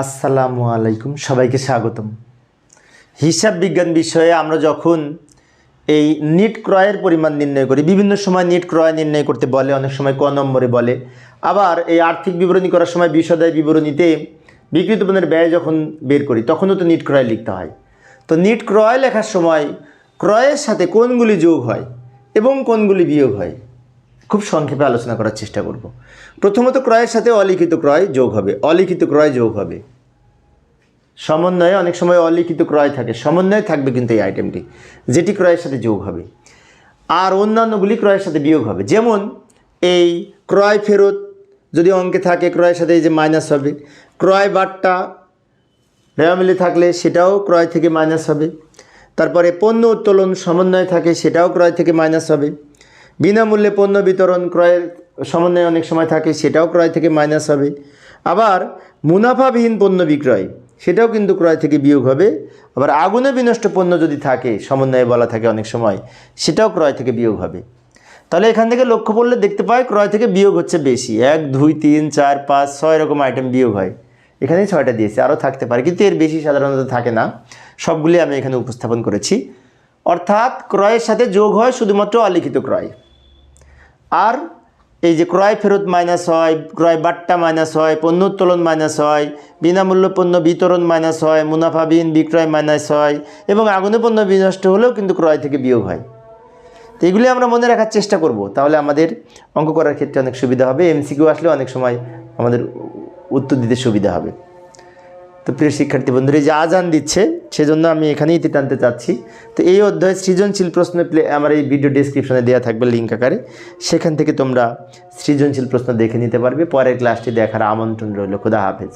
আসসালামু আলাইকুম, সবাইকে স্বাগতম। হিসাব বিজ্ঞান বিষয়ে আমরা যখন এই নিট ক্রয়ের পরিমাণ নির্ণয় করি, বিভিন্ন সময় নিট ক্রয় নির্ণয় করতে বলে, অনেক সময় ক নম্বরে বলে, আবার এই আর্থিক বিবরণী করার সময় বিশদায় বিবরণীতে বিক্রিত পণ্যের ব্যয় যখন বের করি, তখনও তো নিট ক্রয় লিখতে হয়। তো নিট ক্রয় লেখার সময় ক্রয়ের সাথে কোনগুলি যোগ হয় এবং কোনগুলি বিয়োগ হয়? খুব সংক্ষেপে আলোচনা করার চেষ্টা করব। প্রথমত ক্রয়ের সাথে অলিখিত ক্রয় যোগ হবে। অলিখিত ক্রয় যোগ হবে। সমন্বয়ে অনেক সময় অলিখিত ক্রয় থাকে। সমন্বয়ে থাকবে কিন্তু এই আইটেমটি যেটি ক্রয়ের সাথে যোগ হবে। আর অন্যান্যগুলি ক্রয়ের সাথে বিয়োগ হবে। যেমন এই ক্রয় ফেরত যদি অঙ্কে থাকে, ক্রয়ের সাথে এই যে মাইনাস হবে। ক্রয় বাট্টা ব্যয় মিলে থাকলে সেটাও ক্রয় থেকে মাইনাস হবে। তারপরে পণ্য উত্তোলন সমন্বয় থাকে, সেটাও ক্রয় থেকে মাইনাস হবে। বিনামূল্যে পণ্য বিতরণ ক্রয়ের সমন্বয়ে অনেক সময় থাকে, সেটাও ক্রয় থেকে মাইনাস হবে। আবার মুনাফাবিহীন পণ্য বিক্রয়, সেটাও কিন্তু ক্রয় থেকে বিয়োগ হবে। আবার আগুনে বিনষ্ট পণ্য যদি থাকে, সমন্বয়ে বলা থাকে অনেক সময়, সেটাও ক্রয় থেকে বিয়োগ হবে। তাহলে এখান থেকে লক্ষ্য করলে দেখতে পাই ক্রয় থেকে বিয়োগ হচ্ছে বেশি। এক, দুই, তিন, চার, পাঁচ, ছয় রকম আইটেম বিয়োগ হয়। এখানেই ছয়টা দিয়েছে, আরও থাকতে পারে, কিন্তু এর বেশি সাধারণত থাকে না। সবগুলি আমি এখানে উপস্থাপন করেছি। অর্থাৎ ক্রয়ের সাথে যোগ হয় শুধুমাত্র অলিখিত ক্রয়। আর এই যে ক্রয় ফেরত মাইনাস হয়, ক্রয় বাট্টা মাইনাস হয়, পণ্য উত্তোলন মাইনাস হয়, বিনামূল্য পণ্য বিতরণ মাইনাস হয় মুনাফাবিহীন বিক্রয় মাইনাস হয় এবং আগুনে পণ্য বিনষ্ট হলেও কিন্তু ক্রয় থেকে বিয়োগ হয়। তো এগুলি আমরা মনে রাখার চেষ্টা করব। তাহলে আমাদের অঙ্ক করার ক্ষেত্রে অনেক সুবিধা হবে এমসিকিউ আসলে অনেক সময় আমাদের উত্তর দিতে সুবিধা হবে। তো প্রিয় শিক্ষার্থী বন্ধুরা যে আজান দিচ্ছে, সেজন্য আমি এখানেই ইতি টানতে চাচ্ছি। তো এই অধ্যায় সৃজনশীল প্রশ্ন প্লে আমার এই ভিডিও ডিসক্রিপশনে দেওয়া থাকবে লিঙ্ক আকারে। সেখান থেকে তোমরা সৃজনশীল প্রশ্ন দেখে নিতে পারবে, পরের ক্লাসটি দেখার আমন্ত্রণ রইল। খুদা হাফেজ।